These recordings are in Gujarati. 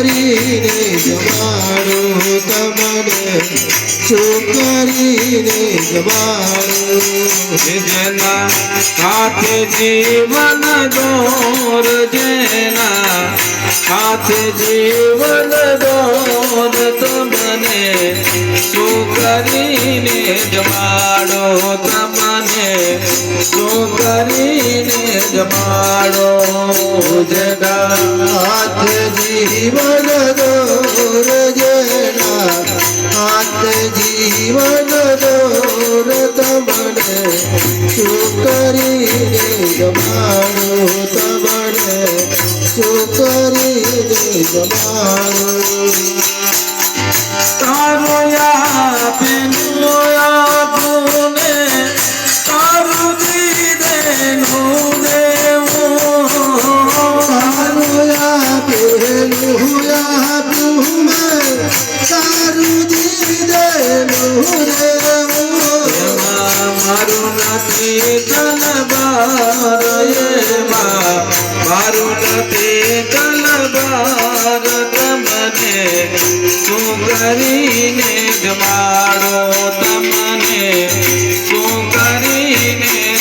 કરીને જમાડો તમને. શું કરીને જમાડો? જેના હાથે જીવન દોર, જેના હાથ જીવન દોર તમને. શું કરીને જમાડો તમને? શું કરીને જમાડો? જેના જીવન દોર જેના હાથ જીવન દોર તમને શું કરીને જમાડો તમને શું કરીને જમાડો મારું નથી કલબાર એમાં મારું નથી તમને શું જમાડો તમને શું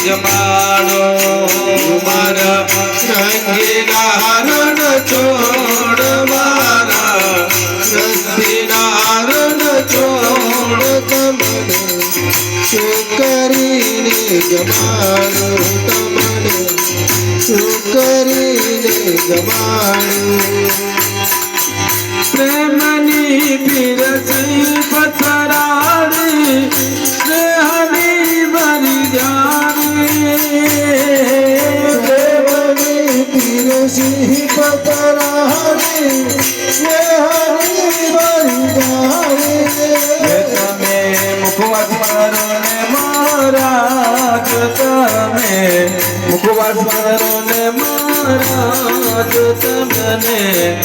જમાડો મારા રંગીલા રણ છોડ શું કરીને જમાડો તમને. શું કરીને જમાડો. પ્રેમની પીરસી પથરાડી સ્નેહની ભરી જાણી પ્રેમની પીરસી પથરાડી સ્નેહની હે જાણી તમે મુખવાસ મારો મહારાજ તમને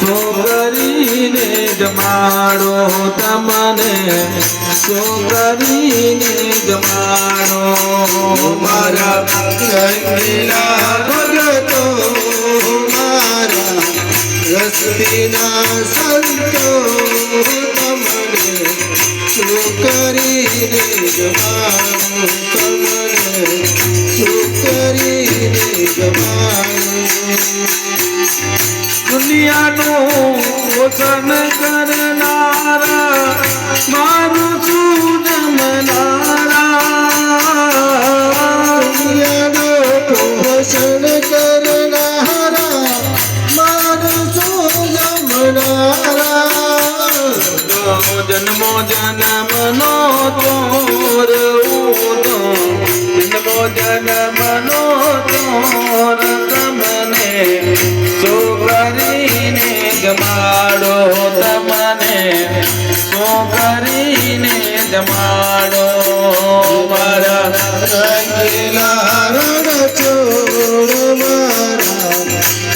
શું કરીને જમાડો તમને. સો કરીને જમાડો મારા રંગીલા ભગતો મારા. રસવીના સંતો તમને. સો કરીને જમાડું દુનિયાનું પોષણ કરનારા મારું છું જમનારા દુનિયાનો પોષણ કરનારા મારું છું જમનારા જન્મો જન્મનો તોર જન્મો જન્મનો તોર જમાડો તમને સો કરીને જમાડો. મારા રંગીલા રણ છોડ મારા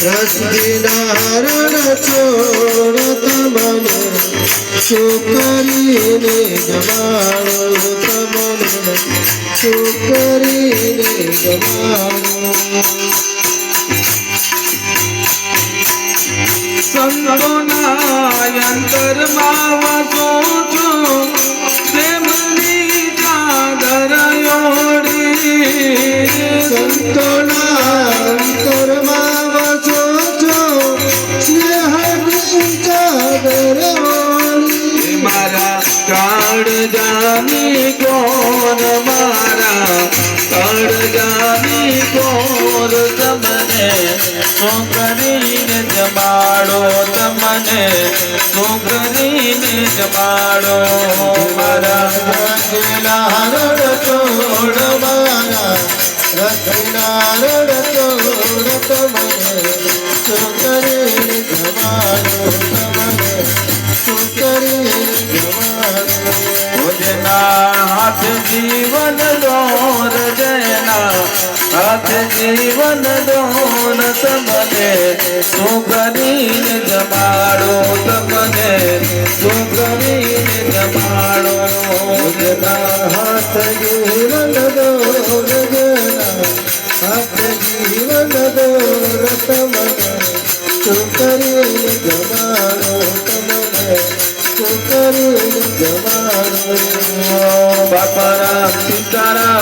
રસગીલા રણ છોડ તમને શું કરીને જમાડો તમને શું કરીને જમાડો. સંતોના અંતરમાં વસો છું પ્રેમની ચાદર ઓઢી સંતોના અંતરમાં વસો છો સ્નેહની ચાદર ઓળી મારા કાળજાની કોર મારા કાળજાની તમને શું કરીને જમાડો તમને શું કરીને જમાડો. મારા રંગેલા રણ છોડ મારા રંગેલા રણ છોડ તમને હાથ જીવન દોન તમને શું કરીને જમાડો તમને શું કરીને જમાડો હાથ જીવન દોર જના હાથ જીવન દોર તમને શું કરીને જમાડો કરી જમાડો. બાપા રામ સીતારામ